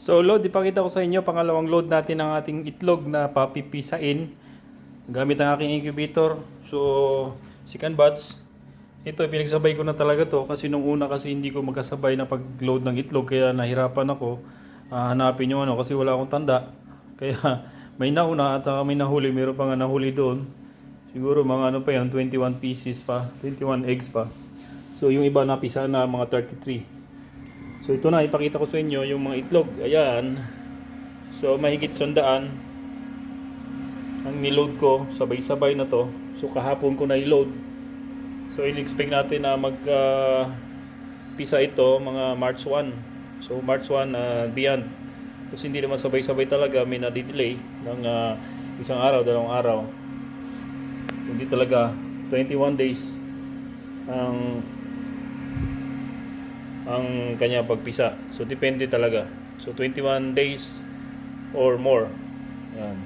So load, ipakita ko sa inyo pangalawang load natin ng ating itlog na papipisain gamit ang aking incubator. So, second batch. Ito, pinagsabay ko na talaga to kasi nung una kasi hindi ko magkasabay na pag-load ng itlog kaya nahirapan ako. Ah, hanapin yung ano kasi wala akong tanda. Kaya may nauna at saka may nahuli, meron pa nga nahuli doon. Siguro mga ano pa yan, 21 pieces pa, 21 eggs pa. So yung iba napisa na mga 33. So ito na, ipakita ko sa inyo yung mga itlog. Ayan. So mahigit sandaan ang niload ko, sabay-sabay na to. So kahapon ko na i-load. So in-expect natin na mag pisa ito mga March 1. So March 1 ah, beyond. Kasi hindi naman sabay-sabay talaga, may na-delay ng ah, isang araw, dalawang araw. Hindi talaga 21 days ang ang kanya pagpisa. So depende talaga. So 21 days or more. Yan.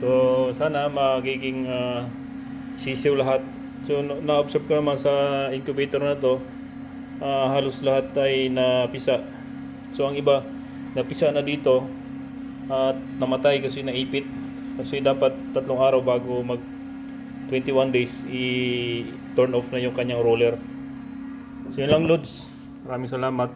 So sana magiging ah, sisiw lahat. So na- na-observe ko naman sa incubator na to, ah, halos lahat ay napisa. So ang iba napisa na dito at namatay kasi naipit. Kasi dapat tatlong araw bago mag 21 days i-turn off na yung kanyang roller. So yun lang Lods. Maraming salamat.